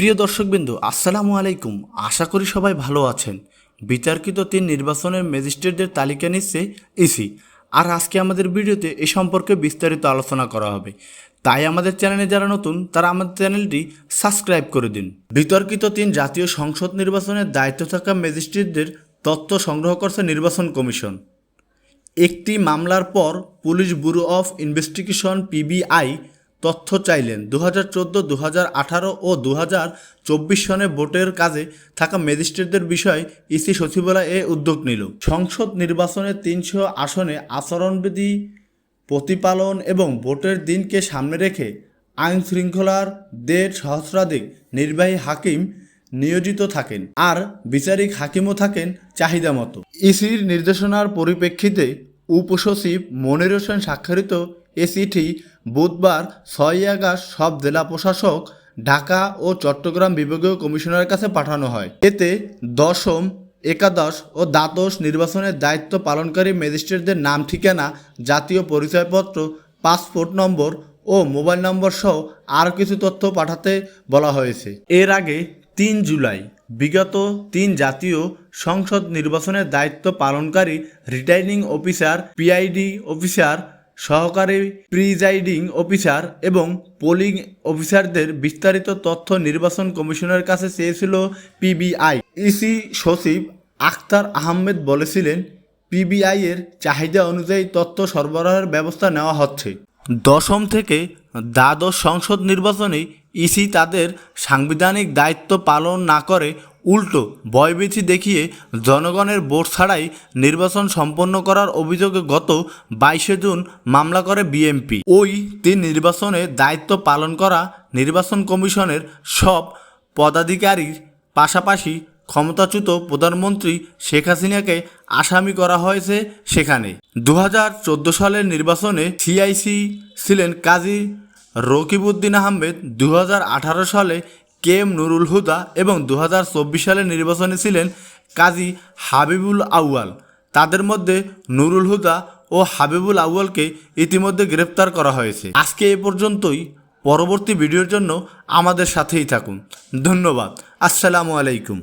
প্রিয় দর্শকবিন্দু, আসসালামু আলাইকুম। আশা করি সবাই ভালো আছেন। বিতর্কিত তিন নির্বাচনের ম্যাজিস্ট্রেটদের তালিকা নিচ্ছে ইসি। আর আজকে আমাদের ভিডিওতে এ সম্পর্কে বিস্তারিত আলোচনা করা হবে। তাই আমাদের চ্যানেলে যারা নতুন, তারা আমাদের চ্যানেলটি সাবস্ক্রাইব করে দিন। বিতর্কিত তিন জাতীয় সংসদ নির্বাচনের দায়িত্ব থাকা ম্যাজিস্ট্রেটদের তথ্য সংগ্রহ করছে নির্বাচন কমিশন। একটি মামলার পর police bureau of investigation, PBI তথ্য চাইলেন। দু হাজার চোদ্দ দু হাজার আঠারো ও দু হাজার চব্বিশ সনে ভোটের কাজে থাকা ম্যাজিস্ট্রেটদের বিষয়ে ইসি সচিবালয় এ উদ্যোগ নিল। সংসদ নির্বাচনের তিনশো আসনে আচরণবিধি প্রতিপালন এবং ভোটের দিনকে সামনে রেখে আইন শৃঙ্খলার দেড় সহস্রাধিক নির্বাহী হাকিম নিয়োজিত থাকেন আর বিচারিক হাকিমও থাকেন চাহিদা মতো। ইসির নির্দেশনার পরিপ্রেক্ষিতে উপসচিব মনির হোসেন স্বাক্ষরিত এ চিঠি বুধবার ছয়ই আগস্ট সব জেলা প্রশাসক, ঢাকা ও চট্টগ্রাম বিভাগীয় কমিশনারের কাছে পাঠানো হয়। এতে দশম, একাদশ ও দ্বাদশ নির্বাচনের দায়িত্ব পালনকারী ম্যাজিস্ট্রেটদের নাম, ঠিকানা, জাতীয় পরিচয়পত্র, পাসপোর্ট নম্বর ও মোবাইল নম্বর সহ আরও কিছু তথ্য পাঠাতে বলা হয়েছে। এর আগে তিন জুলাই, বিগত তিন জাতীয় সংসদ নির্বাচনের দায়িত্ব পালনকারী রিটার্নিং অফিসার, পিআইডি অফিসার সহকারী প্রিজাইডিং অফিসার এবং পোলিং অফিসারদের বিস্তারিত তথ্য নির্বাচন কমিশনের কাছে চেয়েছিল পিবিআই। ইসি সচিব আখতার আহমেদ বলেছিলেন, পিবিআই এর চাহিদা অনুযায়ী তথ্য সরবরাহের ব্যবস্থা নেওয়া হচ্ছে। দশম থেকে দ্বাদশ সংসদ নির্বাচনে ইসি তাদের সাংবিধানিক দায়িত্ব পালন না করে উল্টো ভয়ভীতি দেখিয়ে জনগণের ভোট ছাড়াই নির্বাচন সম্পন্ন করার অভিযোগে গত বাইশে জুন মামলা করে বিএমপি। ওই তিন নির্বাচনে দায়িত্ব পালন করা নির্বাচন কমিশনের সব পদাধিকারীর পাশাপাশি ক্ষমতাচ্যুত প্রধানমন্ত্রী শেখ হাসিনাকে আসামি করা হয়েছে সেখানে। দু হাজার চোদ্দ সালের নির্বাচনে সিআইসি ছিলেন কাজী রকিবউদ্দিন আহমেদ। দু হাজার আঠারো সালে কে এম নুরুল হুদা এবং দু হাজার চব্বিশ সালের নির্বাচনে ছিলেন কাজী হাবিবুল আউয়াল। তাদের মধ্যে নুরুল হুদা ও হাবিবুল আউয়ালকে ইতিমধ্যে গ্রেপ্তার করা হয়েছে। আজকে এ পর্যন্তই। পরবর্তী ভিডিওর জন্য আমাদের সাথেই থাকুন। ধন্যবাদ। আসসালামু আলাইকুম।